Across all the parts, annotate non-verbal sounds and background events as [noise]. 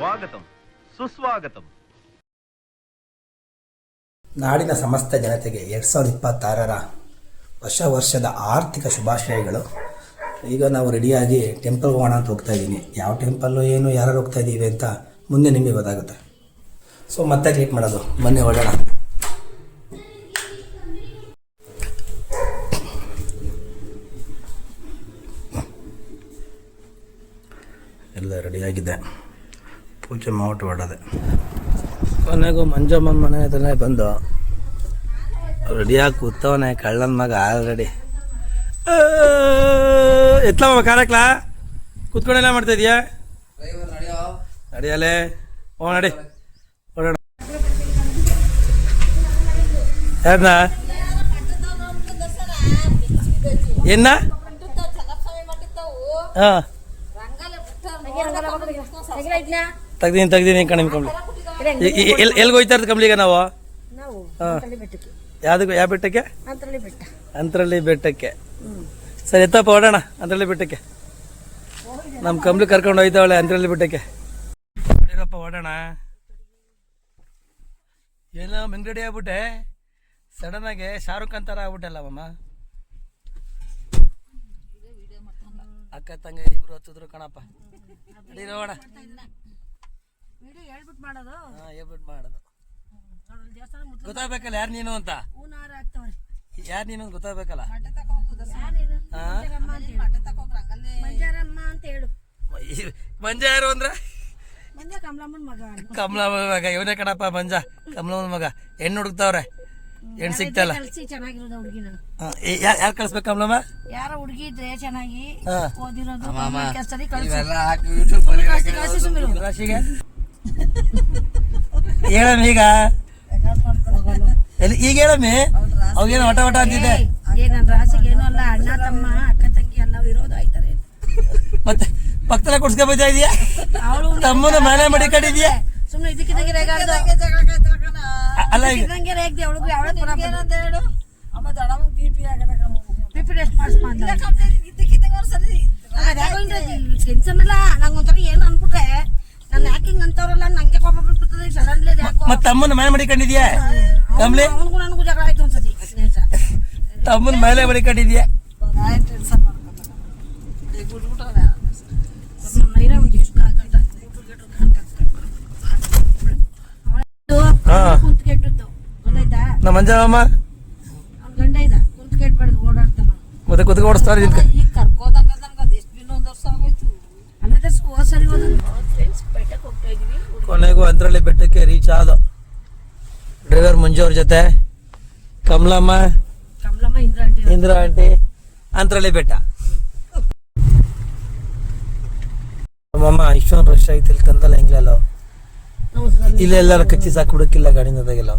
ಸ್ವಾಗತಂ. ಸುಸ್ವಾಗತಂ. ನಾಡಿನ ಸಮಸ್ತ ಜನತೆಗೆ ಎರಡು ಸಾವಿರದ ಇಪ್ಪತ್ತಾರರ ಹೊಸ ವರ್ಷದ ಆರ್ಥಿಕ ಶುಭಾಶಯಗಳು. ಈಗ ನಾವು ರೆಡಿಯಾಗಿ ಟೆಂಪಲ್ಗೆ ಹೋಗೋಣ ಅಂತ ಹೋಗ್ತಾ ಇದ್ದೀನಿ. ಯಾವ ಟೆಂಪಲ್ಲು ಏನು ಯಾರು ಹೋಗ್ತಾ ಇದ್ದೀವಿ ಅಂತ ಮುಂದೆ ನಿಮಗೆ ಗೊತ್ತಾಗುತ್ತೆ. ಸೊ ಮತ್ತೆ ಕ್ಲಿಕ್ ಮಾಡೋದು. ಬನ್ನಿ ಹೊರಡೋಣ ಎಲ್ಲ ರೆಡಿಯಾಗಿದೆ ಪೂಜೆ ಮಾಡಿ ಹೊಡೋದೆ ಕೊನೆಗೂ ಮಂಜಮ್ಮನ ಮನೆ ಹತ್ರನೇ ಬಂದು ರೆಡಿಯಾಗಿ ಕೂತವನೆ ಕಳ್ಳನ ಮಗ ಆಲ್ರೆಡಿ. ಎತ್ಲವ ಕಾರಕ್ಲಾ ಕೂತ್ಕೊಂಡೆಲ್ಲ ಮಾಡ್ತಾ ಇದೀಯಾ? ನಡಿಯಲೇ ಓ ನಡಿ. ಹೊರಡ ಯಾರನ್ನ ಏನ ಹಾಂ. ತೆಗ್ದೀನಿ ತೆಗ್ದೀನಿ ಕಣ ಕಂಬಳಿ. ಎಲ್ಲಿ ಎಲ್ಲಿಗೆ ಹೋಯ್ತಾ ಇರೋದು ಕಂಬ್ಳಿಗೆ ನಾವು? ಯಾವ್ದಕ್ಕೆ ಯಾವ ಬೆಟ್ಟಕ್ಕೆ? ಅಂತರಳ್ಳಿ ಬೆಟ್ಟಕ್ಕೆ. ಸರಿ ಎತ್ತಪ್ಪ ಹೊಡೋಣ ಅಂತರಳ್ಳಿ ಬೆಟ್ಟಕ್ಕೆ. ನಮ್ಮ ಕಂಬಳಿ ಕರ್ಕೊಂಡು ಹೋಯ್ತಾವಳೆ ಅಂತರಳ್ಳಿ ಬೆಟ್ಟಕ್ಕೆ. ನಡೀರಪ್ಪ ಹೊಡೋಣ ಏನೋ ಮಿಂಗಡಿ ಆಗ್ಬಿಟ್ಟೆ. ಸಡನ್ ಆಗಿ ಶಾರುಖ್ ಥರ ಆಗ್ಬಿಟ್ಟಲ್ಲ ಮಮ್ಮ ಅಕ್ಕ ತಂಗ ಇಬ್ರು ಹತ್ತಿದ್ರು ಕಣಪ್ಪ. ಅಡಿ ವಿಡಿಯೋ ಹೇಳ್ಬಿಟ್ಟು ಮಾಡೋದು. ಹಾಂ ಹೇಳ್ಬಿಟ್ಟು ಮಾಡೋದು. ಅವ್ರಲ್ಲಿ ದೇವಸ್ಥಾನ ಮುಟ್ಲು. ಗೊತ್ತಾಗ್ಬೇಕಲ್ಲ ಯಾರು ನೀನು ಅಂತ? ಹೂನಾರ ಯಾರು ನೀನು ಅಂತ ಗೊತ್ತಾಗ್ಬೇಕಲ್ಲ? ಯಾರ್ ನೀನು? ಹಾಂ? ಮಂಜಾರಮ್ಮ ಅಂತ ಹೇಳು. ಮಂಜ ಯಾರು ಅಂದ್ರೆ? ಮಂಜ ಕಮಲಮ್ಮನ ಮಗ ಅವ್ನು. ಕಮಲಮ್ಮನ ಮಗ ಇವನೇ ಕಣಪ್ಪ ಮಂಜ ಕಮಲಮ್ಮನ ಮಗ. ಹೆಣ್ಣು ಹುಡುಕ್ತಾವ್ರೆ. ಹೆಣ್ಣು ಸಿಗ್ತಲ್ಲ ಕಲ್ಸಿ ಚೆನ್ನಾಗಿರೋದು ಹುಡುಗಿನ. ಯಾರು ಕಳಿಸ್ಬೇಕು ಕಮಲಮ್ಮ ಯಾರೋ ಹುಡುಗಿ ಇದ್ರೆ ಚೆನ್ನಾಗಿ ಹಾ. ಓದಿರೋದು ಕೆಲಸದಲ್ಲಿ ಕಳ್ಸಿ. ಕಳ್ಸಿ ಸುಮ್ಮಿರು. ರಾಶಿಗೆ [laughs] ಹೇಳಮ್ಮ ಈಗ? ಎಲ್ಲಿ ಈಗ ಹೇಳಮ್ಮಿ? ಅವಾಗೇನು ಹೊಟ ಹೊಟ ಅಂತಿದ್ದೆ. ನನ್ನ ರಾಸಿಗೆ ಏನೂ ಅಲ್ಲ ಅಣ್ಣ ತಮ್ಮ ಅಕ್ಕ ತಂಗಿ ಎಲ್ಲ ಇರೋದು ಆಯ್ತಾರೆ. ಮತ್ತೆ ಪಕ್ಕದಲ್ಲೇ ಕುಡ್ಸ್ಕೊ ಬೈತಾ ಇದೀಯಾ? ಅವಳು ತಮ್ಮನ ಮನೆ ಮಡಿ ಕಟ್ಟಿದ್ಯಾ? ಸುಮ್ಮನೆ ಇದಕ್ಕಿದಂಗೆ ರೇಗಾಡ್ದು ಅಲ್ಲ ಈಗ ಇದಕ್ಕಿದಂಗೆ ರೇಗ್ದೆ ಯಾವ ಎಷ್ಟು ಮಾಡಿಸ್ಪ ಅಂತ ಟೆನ್ಷನ್ ಇಲ್ಲ ನಂಗೆ ಒಂಥರ ಏನು ಅನ್ಬಿಟ್ರೆ ನಾನು ಯಾಕೆ ಹಿಂಗೆ ಅಂತವ್ರಲ್ಲ ನಂಗೆ ಕೋಪ ಬಿಟ್ಬಿಡ್ತದೆ ಸಡನ್ಲಿ ಯಾಕೋ ತಮ್ಮನ ಮೇಲೆ ಮಡಿಕೊಂಡಿದ್ಯಾ? ಕಮಲಿ? ಅವನಿಗೂ ನನಗೂ ಜಗಳ ಆಯ್ತು ಅನ್ಸತಿ ತಮ್ಮನ ಮೇಲೆ ಮಡಿಕೊಂಡಿದ್ಯಾ? ಕೆಟ್ಟದ್ದು. ಗೊತ್ತಾಯ್ತಾ? ನಮ್ಮ ಮಂಜಮ್ಮ? ಗಂಡ ಇದ್ದ ಕುಂತ್ ಕೆಟ್ಬಾರ್ದು ಓಡಾಡ್ತಾನ. ಮತ್ತೆ ಕುತ್ಕೊಂಡು ಓಡಿಸ್ತಾರೆ ಈಗ ಕರ್ಕೋದಂಗ ನನ್ಗೆ ಅದೆಷ್ಟು ದಿನ ಒಂದು ವರ್ಷ ಆಗೋಯ್ತು ಅಂದ್ರೆ ಹೋದ ಸರಿ ಹೋದ ಫ್ರೆಂಡ್ಸ್ ಬೆಟ್ಟಕ್ಕೆ ಹೋಗ್ತಾ ಇದೀವಿ ಕೊನೆಗೂ ಅಂತರಳ್ಳಿ ಬೆಟ್ಟಕ್ಕೆ ರೀಚ್ ಆದ ಡ್ರೈವರ್ ಮಂಜು ಅವ್ರ ಜೊತೆ. ಕಮಲಮ್ಮ. ಇಂದಿರಾ ಆಂಟಿ ಅಂತರಳ್ಳಿ ಬೆಟ್ಟ. ನಮ್ಮಮ್ಮ ಇಷ್ಟೊಂದು ರಶ್ ಆಗಿತ್ತು ಇಲ್ಲಿ ತಂದಲ್ಲ ಹೆಂಗ್ಲಲ್ಲ ನಾವು ಸ್ವಲ್ಪ ಇಲ್ಲೆಲ್ಲ ಕಚ್ಚಿ ಸಾಕು ಬಿಡಕ್ಕಿಲ್ಲ ಗಾಡಿ ತೆಗಿಲ್ಲ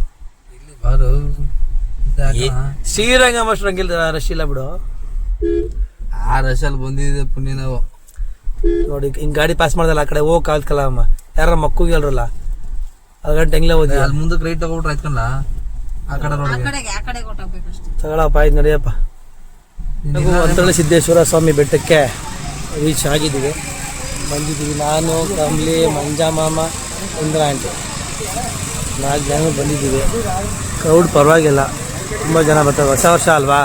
ಶ್ರೀರಂಗ ಅಷ್ಟರಂಗಿಲ್ಲ ರಶ್ ಇಲ್ಲ ಬಿಡು. ಆ ರಶಲ್ ಬಂದಿದೆ ಪುಣ್ಯ ನಾವು. ನೋಡಿ ಹಿಂಗ್ ಗಾಡಿ ಪಾಸ್ ಮಾಡ್ದಲ್ಲ ಆ ಕಡೆ ಹೋಗ್ ಕಾಲ್ಕಲ್ಲ ಅಮ್ಮ. ಯಾರ ಮಕ್ಕಳಿಗೆ ಹೇಳ್ರಲ್ಲ. ಅದ್ ಗಂಟೆ ಹೆಂಗ್ಲೇ ಹೋದ್ವಿ. ಅಲ್ಲಿ ಮುಂದಕ್ಕೆ ರೈಟ್ ತಗೊಬಿಟ್ರೆ ಆಯ್ತಲ್ಲ? ಆ ಕಡೆ ತಗೊಳಪ್ಪ ಆಯ್ತು ನಡಿಯಪ್ಪ. ಅಂತರಳ್ಳಿ ಸಿದ್ದೇಶ್ವರ ಸ್ವಾಮಿ ಬೆಟ್ಟಕ್ಕೆ ರೀಚ್ ಆಗಿದ್ದೀವಿ. ಬಂದಿದ್ದೀವಿ ನಾನು ಕಮ್ಲಿ ಮಂಜಾ ಮಾಮ ಇಂದ್ರ ಆಂಟಿ ನಾಲ್ಕು ಜನ ಬಂದಿದ್ದೀವಿ. ಕ್ರೌಡ್ ಪರವಾಗಿಲ್ಲ. ತುಂಬ ಜನ ಬರ್ತಾರೆ. ಹೊಸ ವರ್ಷ ಅಲ್ವಾ?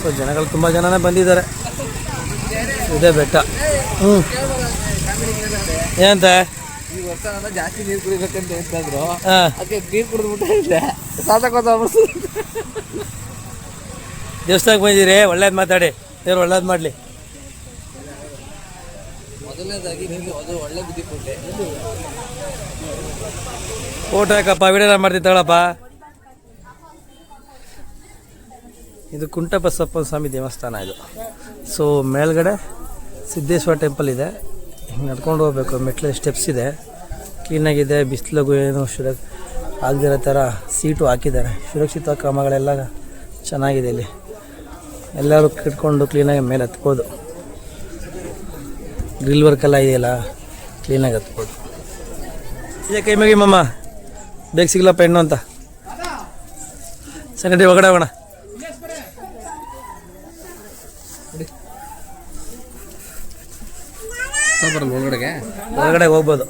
ಸೊ ಜನಗಳು ತುಂಬ ಜನನೇ ಬಂದಿದ್ದಾರೆ. ಇದೇ ಬೆಟ್ಟ. ಹ್ಞೂ ಏನಂತ? ಈ ವರ್ಷ ಜಾಸ್ತಿ ನೀರು ಕುಡಿಬೇಕಂತ ಹೇಳ್ತಾಯಿದ್ರು ಅದಕ್ಕೆ ನೀರು ಕುಡಿದ್ಬಿಟ್ಟೆ ಸಾತಕೋತ ದೇವಸ್ಥಾನಕ್ಕೆ ಬಂದಿದ್ದೀರಿ ಒಳ್ಳೇದು ಮಾತಾಡಿ. ದೇವ್ರು ಒಳ್ಳೇದು ಮಾಡಲಿ. ಮೊದಲನೇದಾಗಿ ನಿಮ್ಗೆ ಅದು ಒಳ್ಳೆ ಬುದ್ಧಿ ಕೊಟ್ಟೆ ಫೋಟೋ ಯಾಕಪ್ಪ ವಿಡಿಯೋ ಮಾಡ್ತಿದ್ದಾಳಪ್ಪ. ಇದು ಇದು ಕುಂಟಬಸಪ್ಪ ಸ್ವಾಮಿ ದೇವಸ್ಥಾನ ಇದು. ಸೊ ಮೇಲ್ಗಡೆ ಸಿದ್ದೇಶ್ವರ ಟೆಂಪಲ್ ಇದೆ. ಹಿಂಗೆ ನಡ್ಕೊಂಡು ಹೋಗ್ಬೇಕು, ಮೆಟ್ಲು ಸ್ಟೆಪ್ಸ್ ಇದೆ. ಕ್ಲೀನಾಗಿದೆ ಬಿಸಿಲಿಗೂ ಏನು ಸುರ ಆಗದಿರೋ ಥರ ಸೀಟು ಹಾಕಿದ್ದಾರೆ. ಸುರಕ್ಷಿತ ಕ್ರಮಗಳೆಲ್ಲ ಚೆನ್ನಾಗಿದೆ ಇಲ್ಲಿ. ಎಲ್ಲರೂ ಕಿಟ್ಕೊಂಡು ಕ್ಲೀನಾಗಿ ಮೇಲೆ ಹತ್ಬೋದು. ಗ್ರಿಲ್ ವರ್ಕೆಲ್ಲ ಇದೆಯಲ್ಲ ಕ್ಲೀನಾಗಿ ಹತ್ಬೋದು. ಇದೆ ಕೈ ಮಗಿ ಮಮ್ಮ ಬೇಗ ಸಿಗ್ಲಪ್ಪ ಹೆಣ್ಣು ಅಂತ. ಸರಿ ಒಳಗಡೆ ಹೋಗೋಣ ಬರಲ್ಲ ಒಳಗಡೆಗೆ? ಒಳಗಡೆ ಹೋಗ್ಬೋದು.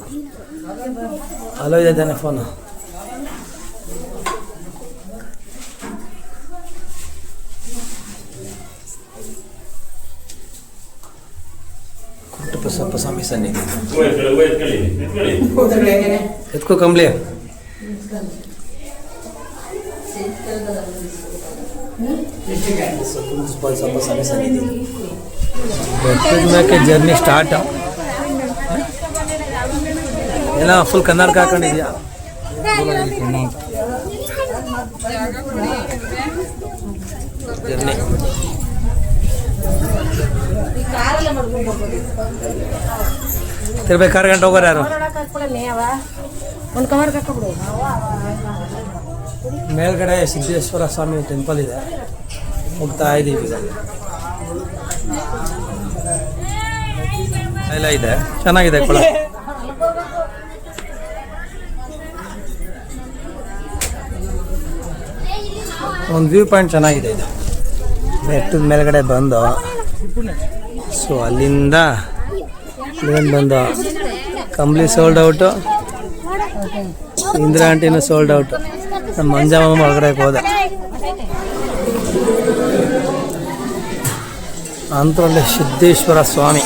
ಹಲೋ ಇದೆ ಫೋನು ಕುಟ್ಟಬಸಪ್ಪ ಸ್ವಾಮಿ ಸನ್ನಿಧಿ ಎತ್ಕೋ ಕಂಬ್ಲಿ ಕುಂಟಬಸಪ್ಪ ಸ್ವಾಮಿ ಸನ್ನಿಧಿ ಜರ್ನಿ ಸ್ಟಾರ್ಟ್ ಎಲ್ಲ ಫುಲ್ ಕನ್ನಡಕ ಹಾಕೊಂಡಿದ್ಯಾ? ಜರ್ನಿ. ತಿರ್ಬೇಕು ಆರು ಗಂಟೆ ಹೋಗೋರು ಯಾರು? ಮೇಲ್ಗಡೆ ಸಿದ್ದೇಶ್ವರ ಸ್ವಾಮಿ ಟೆಂಪಲ್ ಇದೆ. ಹೋಗ್ತಾ ಇದ್ದೀವಿ ಈಗ. ಎಲ್ಲ ಇದೆ ಚೆನ್ನಾಗಿದೆ ಕೊಳ. ಒಂದು ವ್ಯೂ ಪಾಯಿಂಟ್ ಚೆನ್ನಾಗಿದೆ ಇದು. ಬೆಟ್ಟದ ಮೇಲ್ಗಡೆ ಬಂದು ಸೊ ಅಲ್ಲಿಂದ ಇಲ್ಲಿಂದ ಬಂದು ಕಂಬ್ಲಿ ಸೋಲ್ಡ್ ಔಟು ಇಂದಿರಾ ಆಂಟಿನೂ ಸೋಲ್ಡ್ ಔಟು ನಮ್ಮ ಮಂಜಮ್ಮ ಒಳಗಡೆ ಹೋದ. ಅಂತರಲ್ಲಿ ಸಿದ್ದೇಶ್ವರ ಸ್ವಾಮಿ.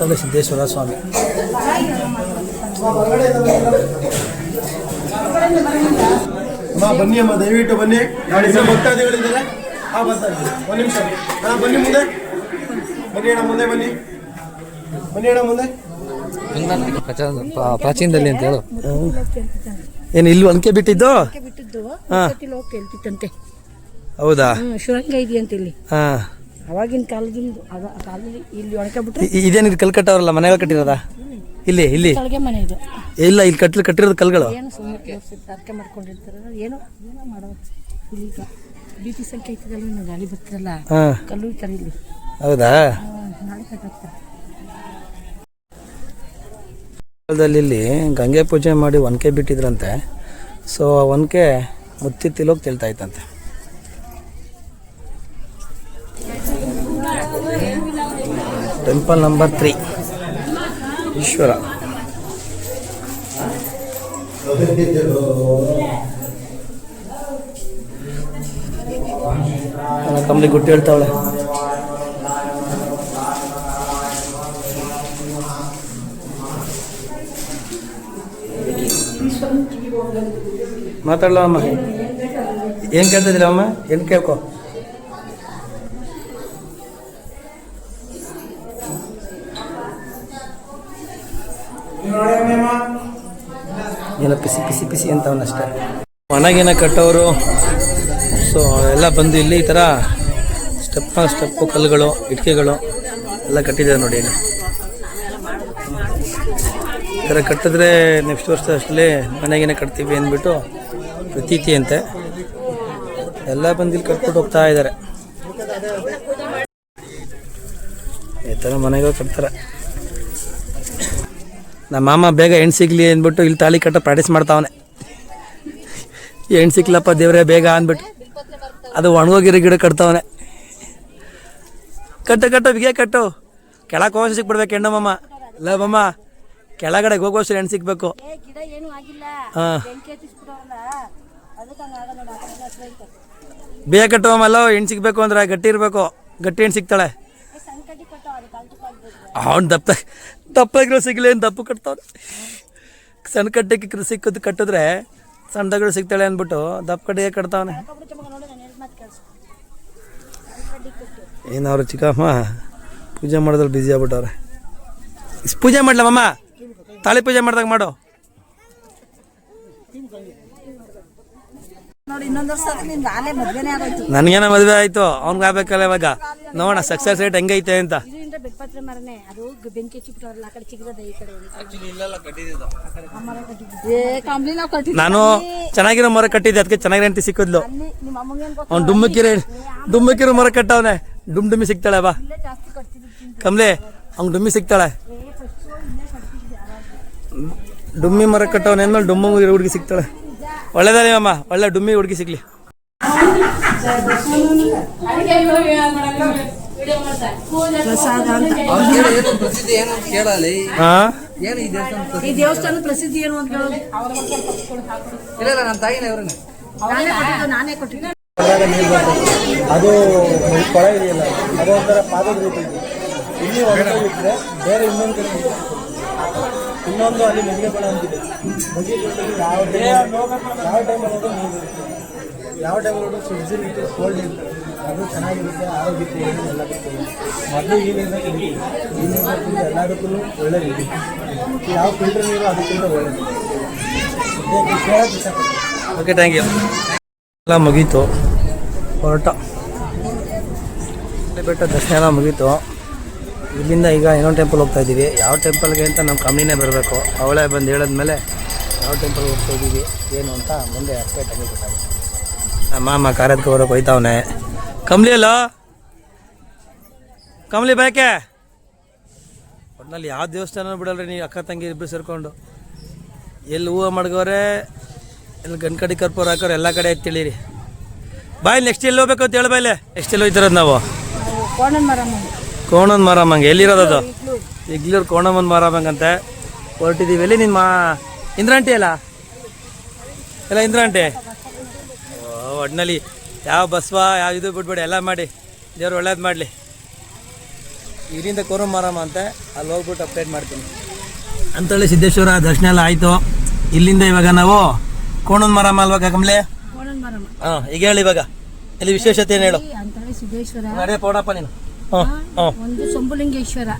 ಅಂತಲ್ಲಿ ಸಿದ್ದೇಶ್ವರ ಸ್ವಾಮಿ. ಅಮ್ಮ ಬನ್ನಿ ಅಮ್ಮ ದಯವಿಟ್ಟು ಬನ್ನಿ. ಭಕ್ತಾದಿಗಳಿದ್ದಾರೆ. ಹಾ ಬರ್ತಾ ಒಂದು ನಿಮಿಷ. ಹಾಂ ಬನ್ನಿ ಮುಂದೆ. ಬನ್ನಿ ಅಣ್ಣ ಮುಂದೆ ಬನ್ನಿ. ಬನ್ನಿ ಅಣ್ಣ ಮುಂದೆ. ಪ್ರಾಚೀನದಲ್ಲಿ ಅಂತ ಹೇಳು. ಏನು ಇಲ್ಲಿ ಒನಕೆ ಬಿಟ್ಟಿದ್ದು? ಹೌದಾ? ಸುರಂಗ ಇದೆಯಂತ ಇಲ್ಲಿ ಹಾಂ. ಅವಾಗಿನ ಕಾಲದಿಂದ ಅದ ಆ ಕಾಲದಲ್ಲಿ ಇಲ್ಲಿ ಒಣಕೆ ಬಿಟ್ರೆ ಇದೇನು ಕಲ್ ಕಟ್ಟವ್ರಲ್ಲ ಮನೆಗಳು ಕಟ್ಟಿರೋದ? ಇಲ್ಲಿ ಇಲ್ಲಿ. ಕೆಳಗೆ ಮನೆ ಇದು. ಇಲ್ಲ ಇಲ್ಲಿ ಕಟ್ಟಲು ಕಟ್ಟಿರೋದು ಕಲ್ಗಳು ಏನು ಸುಮ್ಮನೆ ಅರ್ಕೆ ಮಾಡ್ಕೊಂಡಿರ್ತಾರ ಏನೋ ಏನೋ ಮಾಡೋದು. ಇಲ್ಲೀಗ ಬಿ ಪಿ ಸಂಖ್ಯೆ ಐತದಲ್ಲ ಇನ್ನು ಗಾಳಿ ಬರ್ತಿರಲ್ಲ ಹಾಂ. ಕಲ್ಲು ಇರ್ತಾರೆ ಇಲ್ಲಿ. ಹೌದಾ? ಹ್ಮ್, ನಾಳೆ ಕಟ್ಟಾಗ್ತಾರೆ ಕಾಲದಲ್ಲಿ ಇಲ್ಲಿ ಗಂಗೆ ಪೂಜೆ ಮಾಡಿ ಒನಕೆ ಬಿಟ್ಟಿದ್ರಂತೆ. ಸೊ ಆ ಒನಕೆ ಮುತ್ತಿತ್ತಿಲೋಗಿ ತೇಳ್ತಾ ಇತ್ತಂತೆ. ಟೆಂಪಲ್ ನಂಬರ್ ತ್ರೀ ಈಶ್ವರ ಕಂಬಳಿ ಗುಟ್ಟಿ ಹೇಳ್ತಾವಳೆ. ಮಾತಾಡಲ ಅಮ್ಮ? ಏನು ಅಮ್ಮ? ಏನು ಕೇಳ್ಕೊ? ಏನೋ ಪಿಸಿ ಪಿಸಿ ಪಿಸಿ ಅಂತವನಷ್ಟೇ ಒಣಗಿನ ಕಟ್ಟೋರು ಸೊ ಎಲ್ಲ ಬಂದು ಇಲ್ಲಿ ಈ ಥರ ಸ್ಟೆಪ್ ಸ್ಟೆಪ್ಪು ಕಲ್ಲುಗಳು ಇಟ್ಕೆಗಳು ಎಲ್ಲ ಕಟ್ಟಿದ್ದಾರೆ ನೋಡಿ ಇಲ್ಲಿ. ಈ ಥರ ಕಟ್ಟಿದ್ರೆ ನೆಕ್ಸ್ಟ್ ವರ್ಷ ಅಷ್ಟರಲ್ಲಿ ಮನೆಗೇನೆ ಕಟ್ತೀವಿ ಅಂದ್ಬಿಟ್ಟು ಪ್ರತೀತಿ ಅಂತೆ. ಎಲ್ಲ ಬಂದು ಇಲ್ಲಿ ಕಟ್ಬಿಟ್ಟು ಹೋಗ್ತಾ ಇದ್ದಾರೆ. ಈ ಥರ ಮನೆಗಳು ಕಟ್ತಾರೆ. ನಮ್ಮ ಮಾಮ ಬೇಗ ಹೆಣ್ಣು ಸಿಗ್ಲಿ ಅಂದ್ಬಿಟ್ಟು ಇಲ್ಲಿ ತಾಳಿ ಕಟ್ಟ ಪ್ರಾಕ್ಟೀಸ್ ಮಾಡ್ತಾವನೆ. ಹೆಣ್ಣು ಸಿಕ್ಲಪ್ಪ ದೇವರೇ ಬೇಗ ಅಂದ್ಬಿಟ್ಟು. ಅದು ಒಣಗೋಗಿರೋ ಗಿಡ ಕಟ್ತಾವನೆ. ಕಟ್ಟು ಕಟ್ಟು ಬಿಗೆ ಕಟ್ಟು. ಕೆಳಗೆ ಹೋಗಿ ಸಿಕ್ಬಿಡ್ಬೇಕು ಹೆಣ್ಣು ಮಾಮ. ಇಲ್ಲ ಮಾಮ ಕೆಳಗಡೆ ಹೋಗೋಷ್ಟು ಹೆಣ್ಣು ಆಗಿಲ್ಲ. ಹಾಂ. ಬೇಗ ಕಟ್ಟು ಅಲ್ಲೋ ಹೆಣ್ಣು ಸಿಗ್ಬೇಕು ಅಂದ್ರೆ ಗಟ್ಟಿ ಇರಬೇಕು. ಗಟ್ಟಿ ಹೆಣ್ಣು ಸಿಗ್ತಾಳೆ. ಅವ್ನು ದಪ್ಪ ದಪ್ಪಗಿರೋ ಸಿಗಲಿ ಏನು ದಪ್ಪ ಕಟ್ತಾವ್ರೆ. ಸಣ್ಣ ಕಟ್ಟಕ್ಕೆ ಸಿಕ್ಕದು ಕಟ್ಟಿದ್ರೆ ಸಣ್ಣಗಳು ಸಿಗ್ತಾಳೆ ಅಂದ್ಬಿಟ್ಟು ದಪ್ಪ ಕಟ್ಟಿಗೆ ಕಟ್ತಾವನೆ. ಏನಾದ್ರು ಮಗ ನೋಡಿ ನಾನು ಹೇಳ್ ಮಾತು ಕೇಳಿಸ್ಕೊ ಏನು ಅವ್ರು ಚಿಕ್ಕಮ್ಮ? ಪೂಜೆ ಮಾಡೋದ್ರಲ್ಲಿ ಬ್ಯುಸಿ ಆಗ್ಬಿಟ್ಟವ್ರೆ. ಪೂಜೆ ಮಾಡ್ಲಮ್ಮ ತಾಳಿ ಪೂಜೆ ಮಾಡ್ದಾಗ ಮಾಡು. ನನಗೇನೋ ಮದುವೆ ಆಯಿತು ಅವ್ನಿಗೆ ಆಗ್ಬೇಕಲ್ಲ ಇವಾಗ. ನೋಡೋಣ ಸಕ್ಸಸ್ ರೇಟ್ ಹೆಂಗೈತೆ ಅಂತ. ಮರನೇ ಅದು ಬೆಂಕಿ ಆ ಕಡೆ ಚಿಕ್ಕದ ಈ ಕಡೆ ಏ ಕಂಬ್ಲಿ ನಾವು ಕಟ್ಟಿದ್ವಿ ನಾನು ಚೆನ್ನಾಗಿರೋ ಮರ ಕಟ್ಟಿದ್ದೆ ಅದಕ್ಕೆ ಚೆನ್ನಾಗಿರ ಹೆಂಡತಿ ಸಿಕ್ಕಿದ್ಲು. ಅಲ್ಲಿ ನಿಮ್ಮ ಅಮ್ಮಂಗೆ ಏನು ಗೊತ್ತು ಅವ್ನು ಡುಮ್ಮಕ್ಕಿರೋ ಡುಮ್ಮಕ್ಕಿರೋ ಮರ ಕಟ್ಟವನೆ. ಡುಮ್ ಡುಮ್ಮಿ ಸಿಗ್ತಾಳೆ ಬಾ. ಇಲ್ಲೇ ಜಾಸ್ತಿ ಕಟ್ತಿದ್ದು ಕಮ್ಲೆ ಅವ್ನು ಡುಮ್ಮಿ ಸಿಗ್ತಾಳೆ. ಡುಮ್ಮಿ ಮರ ಕಟ್ಟವನೆ ಅಂದ್ಮೇಲೆ ಡುಮ್ಮ ಹುಡುಗಿ ಸಿಗ್ತಾಳೆ. ಒಳ್ಳೇದಾರೆ ಅಮ್ಮ ಒಳ್ಳೆ ಡುಮ್ಮಿ ಹುಡುಗಿ ಸಿಗ್ಲಿ. ಪ್ರಸಾದ ಅಂತ. ಅವ್ರು ಕೇಳಿ ಏನು ಪ್ರಸಿದ್ಧಿ ಏನು ಅಂತ ಕೇಳಲಿ. ಹಾ ಏನು ಈ ದೇವಸ್ಥಾನ ಪ್ರಸಿದ್ಧಿ? ಈ ದೇವಸ್ಥಾನ ಪ್ರಸಿದ್ಧಿ ಏನು ಅಂತ ಹೇಳೋದು ಇಲ್ಲ ಇಲ್ಲ ನನ್ನ ತಾಯಿನ ಇವ್ರನ್ನ ನಾನೇ ಕೊಟ್ಟಿದ್ದು ನಾನೇ ಕೊಟ್ಟಿದ್ದು. ಹೊರಗಡೆ ಅದು ಕೊಳ ಇದೆಯಲ್ಲ ಅದು ಒಂಥರ ಪಾದದ ರೀತಿ ಇದೆ. ಇಲ್ಲಿ ಒಂದು ಇಟ್ಟರೆ ಬೇರೆ ಇನ್ನೊಂದು ಕಡೆ ಇದೆ. ಇನ್ನೊಂದು ಅಲ್ಲಿ ಮೆದಿಗೆ ಕೊಳ ಅಂತಿದೆ. ಮೆದಿಗೆ ಬೆಳೆಯಲ್ಲಿ ಯಾವ ಟೈಮ್ ಯಾವ ಟೈಮಲ್ಲಿ ಅದು ನೀರು ಇರುತ್ತೆ ಯಾವ ಟೈಮಲ್ಲಿ ಫ್ರಿಡ್ಜ್ ಇರುತ್ತೆ ಕೋಲ್ಡ್ ಇರುತ್ತೆ ಅದು ಚೆನ್ನಾಗಿರುತ್ತೆ, ಆರೋಗ್ಯಕ್ಕೆ ಎಲ್ಲದಕ್ಕೂ ಮೊದಲು ಈ ನೀರನ್ನ ಕುಡಿತೀವಿ ಈ ಎಲ್ಲದಕ್ಕೂ ಒಳ್ಳೆಯದಿದೆ ಯಾವ ಫಿಲ್ಟರ್ ನೀರು ಅದಕ್ಕಿಂತ ಒಳ್ಳೆಯದು ಓಕೆ ಥ್ಯಾಂಕ್ ಯು ಎಲ್ಲ ಮುಗೀತು. ಹೊರಟ. ಬೆಟ್ಟ ದರ್ಶನ ಎಲ್ಲ ಮುಗೀತು. ಇಲ್ಲಿಂದ ಈಗ ಇನ್ನೊಂದು ಟೆಂಪಲ್ ಹೋಗ್ತಾ ಇದ್ದೀವಿ. ಯಾವ ಟೆಂಪಲ್ಗೆ ಅಂತ ನಮ್ಮ ಕಂಪ್ನಿನೇ ಬರಬೇಕು. ಅವಳೇ ಬಂದು ಹೇಳಿದ್ಮೇಲೆ ಯಾವ ಟೆಂಪಲ್ ಹೋಗ್ತಾ ಇದ್ದೀವಿ, ಏನು ಅಂತ ಮುಂದೆ ಅಪ್ಡೇಟ್ ಆಗಿ ಗೊತ್ತಾಗುತ್ತೆ. ಮಾಮ ಕಾರ್ಯಕ್ಕೆ ಹೊರಗೆ ಹೋಯ್ತಾವನೆ ಕಂಬ್ಲಿ ಅಲ್ಲ? ಕಮಲಿ ಬೇಕೆ ಒಟ್ನಲ್ಲಿ ಯಾವ ದೇವಸ್ಥಾನ ಬಿಡಲ್ರಿ ನೀವು ಅಕ್ಕ ತಂಗಿ ಇಬ್ಬರು ಸೇರ್ಕೊಂಡು. ಎಲ್ಲಿ ಹೂವು ಮಡ್ಗವ್ರೆ ಎಲ್ಲಿ ಗಣಕಡಿ ಕರ್ಪೂರ ಹಾಕೋರು ಎಲ್ಲ ಕಡೆ ತಿಳಿರಿ. ಬಾಯ್ ನೆಕ್ಸ್ಟ್ ಎಲ್ಲಿ ಹೋಗ್ಬೇಕು ಅಂತ ಹೇಳಿ ಬಾಯ್ಲೆ ನೆಕ್ಸ್ಟ್ ಎಲ್ಲಿ ಹೋಯ್ತಿರೋದು ನಾವು? ಕೋಣನ್ ಮರಮ್ಮ. ಕೋಣನ್ ಮಾರಮ್ಮಂಗೆ. ಎಲ್ಲಿರೋದು ಅದು? ಇಗ್ಲೂರು ಕೋಣಮ್ಮನ ಮಾರಮ್ಮಂಗಂತೆ. ಹೊರಟಿದ್ದೀವಿ. ಎಲ್ಲಿ ನಿಮ್ಮ ಇಂದ್ರಾಂಟಿ ಅಲ್ಲ? ಎಲ್ಲ ಇಂದ್ರಾಂಟಿ? ಓ, ಒಟ್ನಲ್ಲಿ ಯಾವ ಬಸ್ವ ಯಾವ ಇದು ಬಿಟ್ಬಿಡಿ ಎಲ್ಲ ಮಾಡಿ. ದೇವ್ರು ಒಳ್ಳೇದು ಮಾಡಲಿ. ಇಲ್ಲಿಂದ ಕೋರಂ ಮಾರಮ್ಮ ಅಂತ ಅಲ್ಲಿ ಹೋಗ್ಬಿಟ್ಟು ಅಪ್ಡೇಟ್ ಮಾಡ್ತೀನಿ. ಅಂತೇಳಿ ಸಿದ್ದೇಶ್ವರ ದರ್ಶನ ಎಲ್ಲ ಆಯಿತು. ಇಲ್ಲಿಂದ ಇವಾಗ ನಾವು ಕೋಣನ್ ಮಾರಮ್ಮ ಅಲ್ವಾ ಕಮಲೆ ಹಾಂ ಈಗ ಹೇಳಿ ಇವಾಗ. ಇಲ್ಲಿ ವಿಶೇಷತೆ ಏನು ಹೇಳು? ಸಿದ್ದೇಶ್ವರ. ಅದೇ ಪೋಣಪ್ಪ ನೀನು. ಒಂದು ಶಂಭುಲಿಂಗೇಶ್ವರ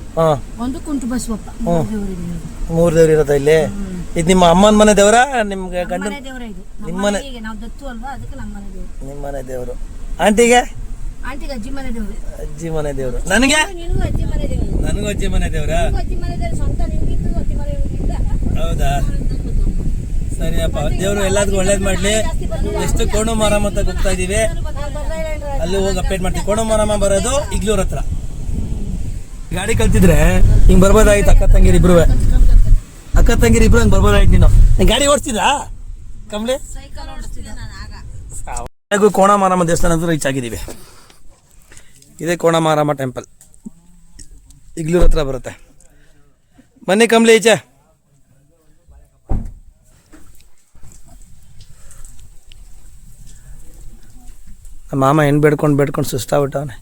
ಒಂದು ಕುಂಟು ಬಸವಪ್ಪ ಮೂರು ದೇವ್ರು ಇರೋದ ಇಲ್ಲಿ? ಇದು ನಿಮ್ಮ ಅಮ್ಮನ ಮನೆ ದೇವರ ನಿಮ್ಗೆ ಗಂಡನ ಮನೆ ದೇವರ ಇದು. ನಿಮ್ಮ ನಮ್ಮ ಮನೆ ನಾವು ದತ್ತು ಅಲ್ವಾ? ಅದಕ್ಕೆ ನಮ್ಮ ಮನೆ ದೇವರು. ನಿಮ್ಮ ಮನೆ ದೇವರು. ಆಂಟಿಗೆ? ಆಂಟಿಗೆ ಅಜ್ಜಿ ಮನೆ ದೇವರು. ಅಜ್ಜಿ ಮನೆ ದೇವರು. ನನಗೆ? ನಿನಗೂ ಅಜ್ಜಿ ಮನೆ ದೇವರು. ನನಗೂ ಅಜ್ಜಿ ಮನೆ ದೇವರ? ಅಜ್ಜಿ ಮನೆ ದೇವರು ಸ್ವಂತ ನಿಮ್ಗಿದ್ದು ಅಜ್ಜಿ ಮನೆ ಇದ್ದ ಹೌದಾ? ಸರಿಯಪ್ಪ. ದೇವರು ಎಲ್ಲದಕ್ಕೂ ಒಳ್ಳೇದು ಮಾಡಲಿ. ಎಷ್ಟು ಕೋಣು ಮಾರಮ್ಮ ಅಂತ ಗೊತ್ತಾ ಇದೀವಿ ಅಲ್ಲಿ ಹೋಗಿ ಅಪ್ಡೇಟ್ ಮಾಡ್ತೀವಿ ಕೋಣು ಮಾರಮ್ಮ ಬರೋದು ಇಗ್ಲೂರ್ ಹತ್ರ. ಗಾಡಿ ಕಲ್ತಿದ್ರೆ ಹಿಂಗ್ ಬರ್ಬೋದಾಗಿತ್ತು ಅಕ್ಕ ತಂಗಿರಿ ಇಬ್ರು ಅಕ್ಕ ತಂಗಿರಿ ಇಬ್ರು ಹಂಗೆ ಬರ್ಬೋದಾಯ್ತು ನೀನು. ಗಾಡಿ ಓಡಿಸ್ತಿದ್ರಾ? ಕಮ್ಲಿ? ಕೋಣ ಮಾರಮ್ಮ ದೇವಸ್ಥಾನ ಅಂದ್ರೆ ರೀಚ್ ಆಗಿದ್ದೀವಿ. ಇದೇ ಕೋಣ ಮಾರಮ್ಮ ಟೆಂಪಲ್ ಇಗ್ಲೂರ್ ಹತ್ರ ಬರುತ್ತೆ. ಬನ್ನಿ ಕಂಬ್ಲಿ ಈಚೆ. ನಮ್ಮ ಮಾಮ ಹೆಣ್ಣು ಬೇಡ್ಕೊಂಡು ಬೇಡ್ಕೊಂಡು ಸುಸ್ತಾಗ್ಬಿಟ್ಟವನೆ.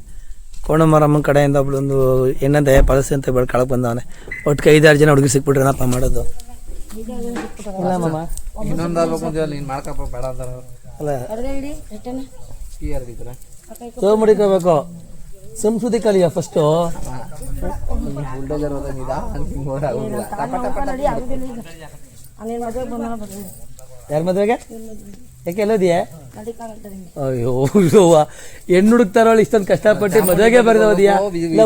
ಕೋಣ ಮಾರಮ್ಮನ ಕಡೆಯಿಂದ ಒಬ್ಳೊಂದು ಏನಂತೆ ಪಲಸೆ ಅಂತ ಬೆಳ್ಕೊಳಕ್ಕೆ ಬಂದವನೆ. ಒಟ್ಟು ಐದಾರು ಜನ ಹುಡುಗಿ ಸಿಕ್ಬಿಟ್ರೆ ಏನಪ್ಪ ಮಾಡೋದು? ಇಲ್ಲ ಮಾಮ. ಇನ್ನೊಂದು ಆಗ್ಬೇಕು ನೀನು ಮಾಡ್ಕಪ್ಪ ಬೇಡ ಅಂತಾರ ಅಲ್ಲ. ಹೊರಗೆ ಇಡಿ ರಿಟರ್ನ್ ಕೀ ಯಾರ್ದಿದ್ರ ತೋ ಮಡಿಕೋಬೇಕು. ಸಂಸ್ಕೃತಿ ಕಲಿಯ ಫಸ್ಟು ಯಾರ ಮದ್ವೆಗೆ? ಯಾಕೆ ಎಲ್ಲೋದಿಯಾ? ಅಯ್ಯೋ ಯವ್ವ. ಹೆಣ್ಣು ಹುಡುಕ್ತಾರವಳು ಇಷ್ಟೊಂದು ಕಷ್ಟಪಟ್ಟು ಮದುವೆಗೆ ಬರೆದೋದಿಯಾ ಇಲ್ಲ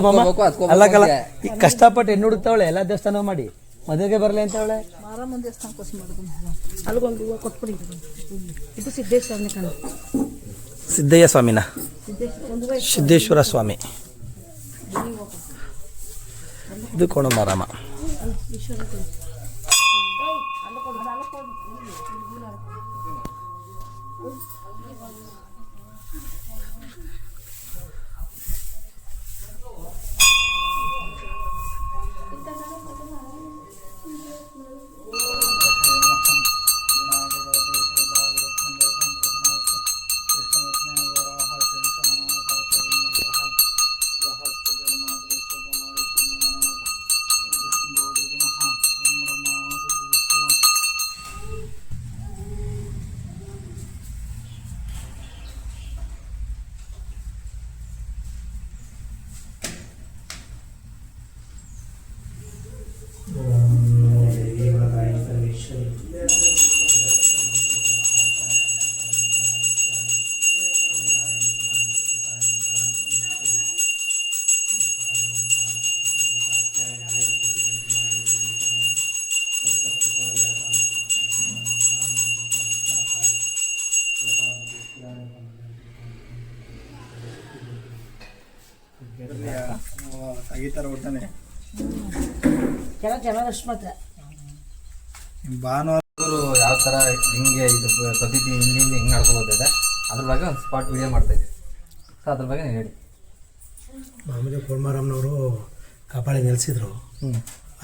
ಅಲ್ಲ ಕಲ ಈ ಕಷ್ಟಪಟ್ಟು ಹೆಣ್ಣು ಹುಡುಕ್ತಾವಳೆ ಎಲ್ಲ ದೇವಸ್ಥಾನ ಮಾಡಿ. ಮದುವೆಗೆ ಬರಲಿ ಅಂತ ಅವಳೆ? ಮಾರಮ್ಮನ ದೇವಸ್ಥಾನ ಕೋಸ್ ಮಾಡೋದು ಅಲ್ಲಿಗೊಂದು ಹೂವು ಕೊಟ್ಬಿಡಿ ಇದು ಸಿದ್ದೇಶ್ವರನ ಕಣ ಸಿದ್ದಯ್ಯ ಸ್ವಾಮಿನ. ಸಿದ್ದೇಶ್ವರ ಸ್ವಾಮಿ. ಇದು ಕೋಣ ಸಿದ್ದೇಶ್ವರ ಸ್ವಾಮಿ ಇದು ಭಾನುವಾರ ಮಾತ್ರ ಯಾವ ಥರ ಹಿಂಗೆ ಇದು ಪ್ರತಿದಿನ ಹಿಂದಿಂದ ಹಿಂಗೆ ನಡ್ಕೋಬೋದಿದೆ ಅದ್ರ ಬಗ್ಗೆ ಒಂದು ಸ್ಪಾಟ್ ವಿಡಿಯೋ ಮಾಡ್ತಾ ಇದ್ದೀವಿ ಸೊ ಅದ್ರ ಬಗ್ಗೆ ಹೇಳಿ. ಮಾಮೂಲಿ ಕೋಲ್ಮಾರಮ್ಮನವರು ಕಾಪಾಳಿ ನೆಲೆಸಿದ್ರು.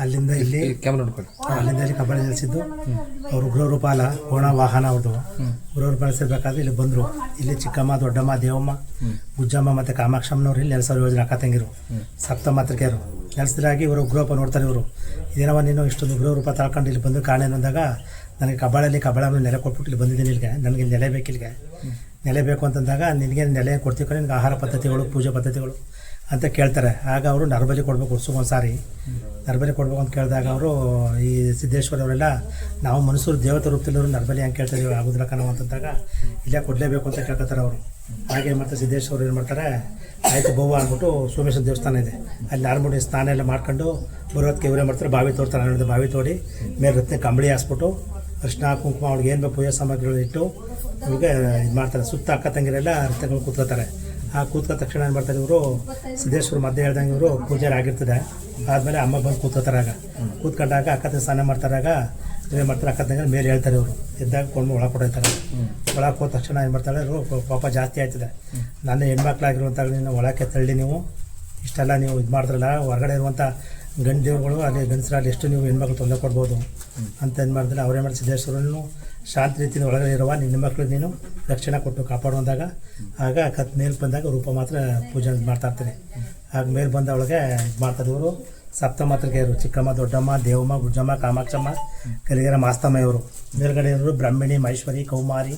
ಅಲ್ಲಿಂದ ಇಲ್ಲಿ ಕ್ಯಾಮ್ರಾ ನೋಡ್ಕೊಳ್ಳಿ. ಅಲ್ಲಿಂದ ಇಲ್ಲಿ ಕಬಳ ನೆಲೆಸಿದ್ದು ಅವರು ಉಗ್ರರೂಪ ಅಲ್ಲ ಕೋಣ ವಾಹನ ಅವ್ರದ್ದು ಗೃಹರೂಪಾಲ ನೆಲೆಸಿರ್ಬೇಕಾದ್ರೆ ಇಲ್ಲಿ ಬಂದರು. ಇಲ್ಲಿ ಚಿಕ್ಕಮ್ಮ ದೊಡ್ಡಮ್ಮ ದೇವಮ್ಮ ಗುಜ್ಜಮ್ಮ ಮತ್ತು ಕಾಮಾಕ್ಷಮ್ಮನವ್ರು ಇಲ್ಲಿ ನೆಲೆಸೋರು ಯೋಜನೆ ಅಕ್ಕ ತಂಗಿರು. ಸಪ್ತ ಮಾತೃಕೆಯರು ನೆಲೆಸಿದ್ರಾಗಿ ಇವರು ಉಗ್ರರೂಪ ನೋಡ್ತಾರೆ ಇವರು. ಇದೇನವ ನೀನು ಇಷ್ಟೊಂದು ಉಗ್ರರೂಪ ತಳ್ಕೊಂಡು ಇಲ್ಲಿ ಬಂದು ಕಾರಣ ಏನಂದಾಗ ನನಗೆ ಕಬಾಳಲ್ಲಿ ಕಬಳ ನೆಲೆ ಕೊಟ್ಬಿಟ್ಟು ಇಲ್ಲಿ ಬಂದಿದ್ದೀನಿ ಇಲ್ಲಿಗೆ. ನನಗೆ ನೆಲೆ ಬೇಕಿಲ್ಲಿಗೆ. ನೆಲೆ ಬೇಕು ಅಂತಂದಾಗ ನಿನಗೆ ನೆಲೆ ಕೊಡ್ತೀವಿ ಕಣೆ? ನಿನಗೆ ಆಹಾರ ಪದ್ಧತಿಗಳು ಪೂಜೆ ಪದ್ಧತಿಗಳು. ಅಂತ ಕೇಳ್ತಾರೆ. ಆಗ ಅವರು ನರಬಲಿ ಕೊಡಬೇಕು ವರ್ಷಕ್ಕೊಂದು ಸಾರಿ ನರಬಲಿ ಕೊಡ್ಬೇಕು ಅಂತ ಕೇಳಿದಾಗ ಅವರು ಈ ಸಿದ್ದೇಶ್ವರ ಅವರೆಲ್ಲ ನಾವು ಮನಸ್ಸೂರು ದೇವತೆ ರೂಪದಲ್ಲಿರೋ ನರಬಲಿ ಹಂಗೆ ಕೇಳ್ತಾರೆ ಆಗೋದಿಲ್ಲ ಕಣೋ ಅಂತಂದಾಗ, ಇಲ್ಲೇ ಕೊಡಲೇಬೇಕು ಅಂತ ಕೇಳ್ಕೊತಾರೆ ಅವರು. ಹಾಗೆ ಮತ್ತು ಸಿದ್ದೇಶ್ವರ ಏನು ಮಾಡ್ತಾರೆ, ಆಯಿತು ಬೋವ ಅಂದ್ಬಿಟ್ಟು ಸೋಮೇಶ್ವರ ದೇವಸ್ಥಾನ ಇದೆ. ಅಲ್ಲಿ ನಾರ್ಮುಡಿ ಸ್ನಾನ ಎಲ್ಲ ಮಾಡ್ಕೊಂಡು ಬರೋದಕ್ಕೆ ಇವರೇ ಮಾಡ್ತಾರೆ, ಬಾವಿ ತೋರ್ತಾರೆ ಅನ್ನೋದು ಬಾವಿ ತೋಡಿ ಮೇಲೆ ರತ್ನ ಕಂಬಳಿ ಹಾಸ್ಬಿಟ್ಟು ಅರಿಶಿನ ಕುಂಕುಮ ಅವ್ಳಿಗೆ ಏನು ಬೇಕು ಪೂಜಾ ಸಾಮಗ್ರಿಗಳು ಇಟ್ಟು ಅವ್ರಿಗೆ ಇದು ಮಾಡ್ತಾರೆ. ಸುತ್ತ ಅಕ್ಕ ತಂಗಿರೆಲ್ಲ ರತ್ನಗಳು ಕೂತ್ಕೋತಾರೆ ಆ ಕೂತ್ಕ ತಕ್ಷಣ ಏನು ಮಾಡ್ತಾರೆ ಇವರು ಸಿದ್ದೇಶ್ವರ ಮಧ್ಯೆ ಹೇಳ್ದಂಗೆ ಇವರು ಪೂಜಾರಿ ಆಗಿರ್ತದೆ. ಆದಮೇಲೆ ಅಮ್ಮ ಬಂದು ಕೂತ್ಕೋತಾರೆ ಆಗ. ಕೂತ್ಕೊಂಡಾಗ ಅಕ್ಕ ಸ್ನಾನ ಮಾಡ್ತಾರಾಗ ಏನು ಮಾಡ್ತಾರೆ, ಅಕ್ಕ ಮೇಲೆ ಹೇಳ್ತಾರೆ ಇವರು. ಎದ್ದಾಗ ಕೊಂಡು ಒಳಗೆ ಕೊಡೋಯ್ತಾರೆ ಒಳಗೆ ಹೋದ ತಕ್ಷಣ ಏನು ಮಾಡ್ತಾರೆ ಇವರು ಪಾಪ ಜಾಸ್ತಿ ಆಯ್ತದೆ. ನನ್ನ ಹೆಣ್ಮಕ್ಳಾಗಿರುವಂಥ ನೀನು ಒಳಕ್ಕೆ ತಳ್ಳಿ ನೀವು, ಇಷ್ಟೆಲ್ಲ ನೀವು ಇದು ಮಾಡಿದ್ರಲ್ಲ, ಹೊರಗಡೆ ಇರುವಂಥ ಗಂಡು ದೇವ್ರುಗಳು ಅಲ್ಲಿ ಗಂಡಸರಲ್ಲಿ ಎಷ್ಟು ನೀವು ಹೆಣ್ಮಕ್ಳು ತೊಂದರೆ ಕೊಡ್ಬೋದು ಅಂತ ಏನು ಮಾಡಿದ್ರೆ ಅವರೇ ಮಾಡಿ ಸಿದ್ದೇಶ್ವರನು ಶಾಂತ ರೀತಿಯಿಂದ ಒಳಗಡೆ ಇರುವ ನಿನ್ನ ಮಕ್ಕಳು ನೀನು ರಕ್ಷಣೆ ಕೊಟ್ಟು ಕಾಪಾಡುವಂದಾಗ, ಆಗ ಕತ್ ಮೇಲೆ ಬಂದಾಗ ರೂಪ ಮಾತ್ರ ಪೂಜೆ ಮಾಡ್ತಾ ಇರ್ತಾರೆ. ಆಗ ಮೇಲೆ ಬಂದ ಒಳಗೆ ಇದು ಮಾಡ್ತಾರೆ ಇವರು ಸಪ್ತ ಇವರು ಚಿಕ್ಕಮ್ಮ, ದೊಡ್ಡಮ್ಮ, ದೇವಮ್ಮ, ಗುಜ್ಜಮ್ಮ, ಕಾಮಾಕ್ಷಮ್ಮ ಕಲಿಗರ ಮಾಸ್ತಮ್ಮ ಇವರು ಮೇಲ್ಗಡೆ ಇವರು ಬ್ರಹ್ಮಿಣಿ, ಮಹೇಶ್ವರಿ, ಕೌಮಾರಿ,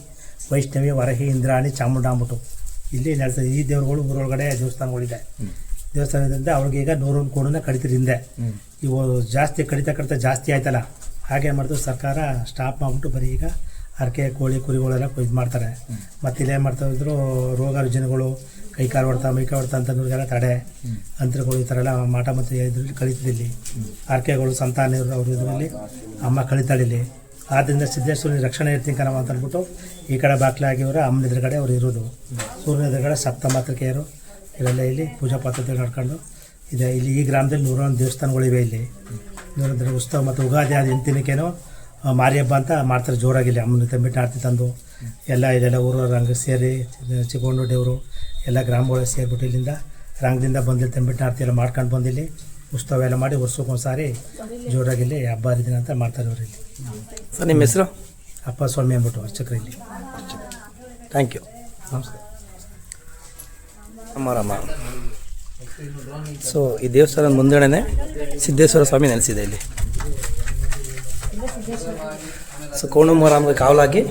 ವೈಷ್ಣವಿ, ವರಹಿ, ಇಂದ್ರಾಣಿ ಚಾಮುಂಡ ಇಲ್ಲಿ ನಡೆಸ್ತಾರೆ ಈ ದೇವ್ರುಗಳು ಊರೊಳಗಡೆ ದೇವಸ್ಥಾನಗಳಿದೆ. ದೇವಸ್ಥಾನದಿಂದ ಅವ್ರಿಗೆ ಈಗ ನೂರೊಂದು ಕೋಡನ್ನ ಕಡಿತೀರಿ ಹಿಂದೆ. ಇವು ಜಾಸ್ತಿ ಕಡಿತ ಕಡಿತ ಜಾಸ್ತಿ ಆಯ್ತಲ್ಲ. ಹಾಗೆ ಮಾಡಿದ್ರು ಸರ್ಕಾರ ಸ್ಟಾಪ್ ಮಾಡಿಬಿಟ್ಟು ಬರೀ ಈಗ ಹರಕೆ ಕೋಳಿ ಕುರಿಗಳೆಲ್ಲ ಇದು ಮಾಡ್ತಾರೆ. ಮತ್ತೆ ಇಲ್ಲೇನು ಮಾಡ್ತಾ ಇದ್ರು ರೋಗ ರುಜಿನಗಳು ಕೈ ಕಾಲು ಹೊಡ್ತಾ ಮೈ ಕಾಲು ಹೊಡ್ತಾ ಅಂತಂದ್ರಿಗೆಲ್ಲ ತಡೆ. ಅಂತರಗಳು ಈ ಥರ ಎಲ್ಲ ಮಾಟ ಮತ್ತು ಇದ್ರಲ್ಲಿ ಕಳೀತಿದ್ದಿಲ್ಲ ಹರಕೆಗಳು ಸಂತಾನ ಅವ್ರ ಇದರಲ್ಲಿ ಅಮ್ಮ ಕಳೀತಾಳಿಲ್ಲ ಆದ್ದರಿಂದ ಸಿದ್ದೇಶ್ವರನ ರಕ್ಷಣೆ ಇರ್ತೀನಿ ಕಣವ ಅಂತ ಅಂದ್ಬಿಟ್ಟು ಈ ಕಡೆ ಬಾಕ್ಲಾಗಿವರು ಅಮ್ಮನ ಎದುರುಗಡೆ ಅವ್ರು ಇರೋದು. ಸೂರ್ಯನ ಎದುರುಗಡೆ ಸಪ್ತ ಮಾತೃಕೆಯರು. ಇವೆಲ್ಲ ಇಲ್ಲಿ ಪೂಜಾ ಪದ್ಧತಿ ನಡ್ಕೊಂಡು ಇದೆ. ಇಲ್ಲಿ ಈ ಗ್ರಾಮದಲ್ಲಿ ನೂರೊಂದು ದೇವಸ್ಥಾನಗಳಿವೆ ಇಲ್ಲಿ. ನೂರೊಂದು ಉತ್ಸವ ಮತ್ತು ಉಗಾದಿ ಆದ ಎಂತಿನಕ್ಕೇನೋ ಮಾರಿ ಹಬ್ಬ ಅಂತ ಮಾಡ್ತಾರೆ ಜೋರಾಗಿಲ್ಲ ಅಮ್ಮನ ತಂಬಿಟ್ಟು ಆರತಿ ತಂದು. ಎಲ್ಲ ಇದೆಲ್ಲ ಊರು ರಂಗ ಸೇರಿ ಚಿಕ್ಕೊಂಡು ದೇವರು ಎಲ್ಲ ಗ್ರಾಮಗಳು ಸೇರಿಬಿಟ್ಟು ಇಲ್ಲಿಂದ ರಂಗದಿಂದ ಬಂದಿಲ್ಲಿ ತಂಬಿಟ್ಟು ಆರತಿ ಎಲ್ಲ ಮಾಡ್ಕೊಂಡು ಬಂದಿಲ್ಲಿ ಉತ್ಸವ ಎಲ್ಲ ಮಾಡಿ ವರ್ಷಕ್ಕೊಂದು ಸಾರಿ ಜೋರಾಗಿ ಇಲ್ಲಿ ಹಬ್ಬ ಹರಿದಿನ ಅಂತ ಮಾಡ್ತಾರೆ ಅವರು ಇಲ್ಲಿ. ಸರ್ ನಿಮ್ಮ ಹೆಸರು? ಅಪ್ಪ ಸ್ವಾಮಿ ಅಂದ್ಬಿಟ್ಟು ಅರ್ಚಕರು ಇಲ್ಲಿ. ಥ್ಯಾಂಕ್ ಯು ನಮಸ್ಕಾರ. ಅಮ್ಮರಮ್ಮ. ಸೊ ಈ ದೇವಸ್ಥಾನ ಮುಂದೆನೇ ಸಿದ್ದೇಶ್ವರ ಸ್ವಾಮಿ ನೆಲೆಸಿದೆ ಇಲ್ಲಿ. ಸೊ ಕೋಣಮರಾಮ್ಗೆ ಕಾವಲಾಗಿ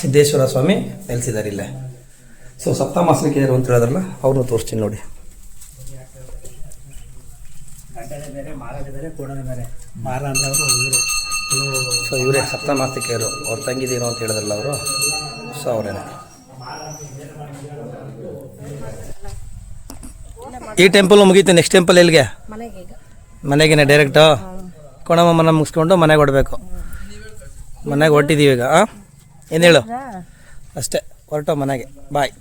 ಸಿದ್ದೇಶ್ವರ ಸ್ವಾಮಿ ನೆಲೆಸಿದ್ದಾರೆ ಇಲ್ಲೇ. ಸೊ ಸಪ್ತಮಾಸನಿಕೆಯರು ಅಂತ ಹೇಳಿದ್ರಲ್ಲ ಅವ್ರನ್ನೂ ತೋರಿಸ್ತೀನಿ ನೋಡಿ. ಅವರು ಸೊ ಇವರೇ ಸಪ್ತಮಾಸಿಕೆಯರು ಅವ್ರ ತಂಗಿದೇನು ಅಂತ ಹೇಳಿದ್ರಲ್ಲ ಅವರು? ಸೊ ಅವರೇನೆ ಈ ಟೆಂಪಲ್ ಮುಗೀತು ನೆಕ್ಸ್ಟ್ ಟೆಂಪಲ್ ಎಲ್ಲಿಗೆ? ಮನೆಗೇನೆ ಡೈರೆಕ್ಟು ಕೊಣಮಮ್ಮನ ಮುಗಿಸ್ಕೊಂಡು ಮನೆಗೆ ಹೊಡಬೇಕು. ಮನೆಗೆ ಹೊಟ್ಟಿದ್ದೀವಿ ಈಗ ಹಾಂ ಏನು ಹೇಳು? ಅಷ್ಟೇ ಹೊರಟೋ ಮನೆಗೆ. ಬಾಯ್